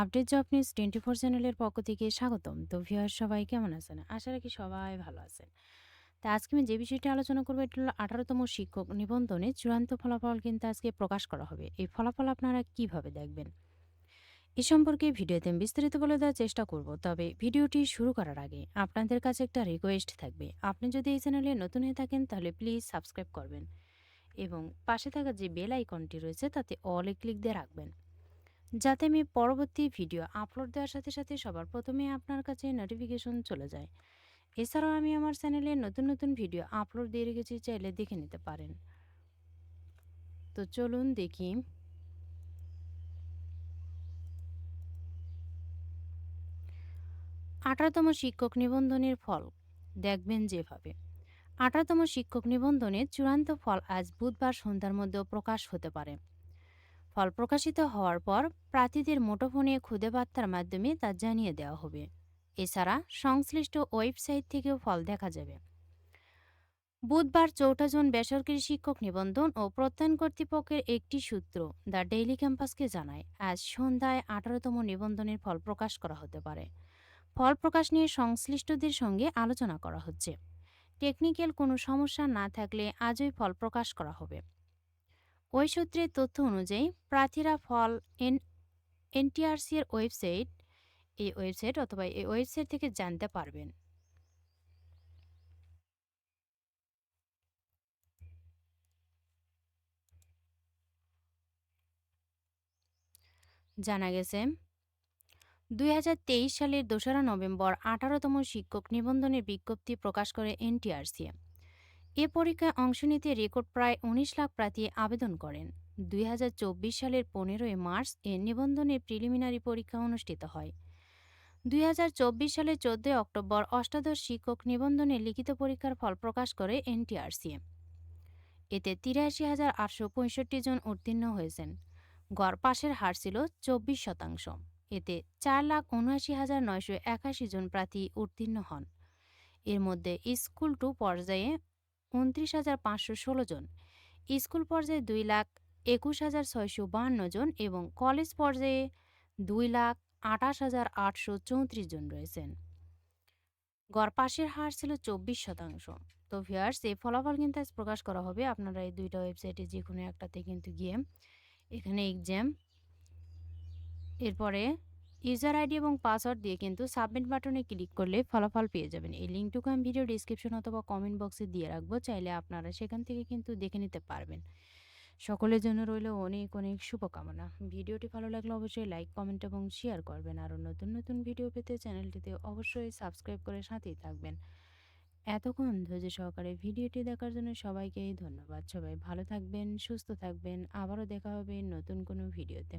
Update job news twenty four চ্যানেলের পক্ষ থেকে স্বাগতম। তো ভিউয়ার সবাই কেমন আছেন? আশা রাখি সবাই ভালো আছেন। তা আজকে আমি যে বিষয়টি আলোচনা করব, এটা হলো আঠারোতম শিক্ষক নিবন্ধনে চূড়ান্ত ফলাফল কিন্তু আজকে প্রকাশ করা হবে। এই ফলাফল আপনারা কীভাবে দেখবেন? এ সম্পর্কে ভিডিওতে আমি বিস্তারিত বলে দেওয়ার চেষ্টা করব, তবে ভিডিওটি শুরু করার আগে আপনাদের কাছে একটা রিকোয়েস্ট থাকবে। আপনি যদি এই চ্যানেলে নতুন হয়ে থাকেন, তাহলে প্লিজ সাবস্ক্রাইব করবেন এবং পাশে থাকা যে বেল আইকনটি রয়েছে, তাতে অলে ক্লিক দিয়ে রাখবেন। যাতে আমি পরবর্তী ভিডিও আপলোড দেওয়ার সাথে সাথে সবার প্রথমে আপনার কাছে নোটিফিকেশন চলে যায়। এছাড়াও আমি আমার চ্যানেলে নতুন নতুন ভিডিও আপলোড দিয়ে রেখেছি, চাইলে দেখে নিতে পারেন। তো চলুন দেখি। আঠারোতম শিক্ষক নিবন্ধনের ফল, দেখবেন যেভাবে। আঠারোতম শিক্ষক নিবন্ধনের চূড়ান্ত ফল আজ বুধবার সন্ধ্যার মধ্যেও প্রকাশ হতে পারে। ফল প্রকাশিত হওয়ার পর প্রার্থীদের মুঠোফোনে খুদে বার্তার মাধ্যমে তা জানিয়ে দেওয়া হবে। এছাড়া সংশ্লিষ্ট ওয়েবসাইট থেকেও ফল দেখা যাবে। বুধবার চৌঠা জুন বেসরকারি শিক্ষক নিবন্ধন ও প্রত্যয়ন কর্তৃপক্ষের একটি সূত্র দ্য ডেইলি ক্যাম্পাসকে জানায়, আজ সন্ধ্যায় আঠারোতম নিবন্ধনের ফল প্রকাশ করা হতে পারে। ফল প্রকাশ নিয়ে সংশ্লিষ্টদের সঙ্গে আলোচনা করা হচ্ছে। টেকনিক্যাল কোনো সমস্যা না থাকলে আজই ফল প্রকাশ করা হবে। ওই সূত্রের তথ্য অনুযায়ী, প্রার্থীরা ফল এন এনটিআরসি এর ওয়েবসাইট, এই ওয়েবসাইট অথবা এই ওয়েবসাইট থেকে জানতে পারবেন। জানা গেছে, দুই হাজার তেইশ সালের দোসরা নভেম্বর আঠারোতম শিক্ষক নিবন্ধনের বিজ্ঞপ্তি প্রকাশ করে এনটিআরসি। এ পরীক্ষায় অংশ নিতে রেকর্ড প্রায় উনিশ লাখ প্রার্থী আবেদন করেন। দুই হাজার চব্বিশ সালের পনেরোই মার্চ এ নিবন্ধনের প্রিলিমিনারি পরীক্ষা অনুষ্ঠিত হয়। দুই হাজার চব্বিশ সালের চোদ্দই অক্টোবর অষ্টাদশ শিক্ষক নিবন্ধনের লিখিত পরীক্ষার ফল প্রকাশ করে এনটিআরসি এতে তিরাশি হাজার আটশো পঁয়ষট্টি জন উত্তীর্ণ হয়েছেন। গড় পাশের হার ছিল চব্বিশ শতাংশ। এতে চার লাখ উনআশি হাজার নয়শো একাশি জন প্রার্থী উত্তীর্ণ হন। এর মধ্যে স্কুল টু পর্যায়ে উনত্রিশ হাজার পাঁচশো ষোলো জন, স্কুল পর্যায়ে দুই লাখ একুশ হাজার ছয়শো বাহান্ন জন এবং কলেজ পর্যায়ে দুই লাখ আঠাশ হাজার আটশো চৌত্রিশ জন রয়েছেন। গড় পাশের হার ছিল চব্বিশ শতাংশ। তো ভিয়ার্স এই ফলাফল কিন্তু আজ প্রকাশ করা হবে। আপনারা এই দুইটা ওয়েবসাইটে যে কোনো একটাতে কিন্তু গিয়ে এখানে এক্সাম এরপরে ইউজার আইডি এবং পাসওয়ার্ড দিয়ে কিন্তু সাবমিট বাটনে ক্লিক করলে ফলাফল পেয়ে যাবেন। এই লিঙ্কটুকু আমি ভিডিও ডিসক্রিপশন অথবা কমেন্ট বক্সে দিয়ে রাখব, চাইলে আপনারা সেখান থেকে কিন্তু দেখে নিতে পারবেন। সকলের জন্য রইল অনেক অনেক শুভকামনা। ভিডিওটি ভালো লাগলে অবশ্যই লাইক কমেন্ট এবং শেয়ার করবেন। আরও নতুন নতুন ভিডিও পেতে চ্যানেলটিতে অবশ্যই সাবস্ক্রাইব করে সাথেই থাকবেন। এতক্ষণ ধৈর্য সহকারে ভিডিওটি দেখার জন্য সবাইকেই ধন্যবাদ। সবাই ভালো থাকবেন, সুস্থ থাকবেন। আবারও দেখা হবে নতুন কোনো ভিডিওতে।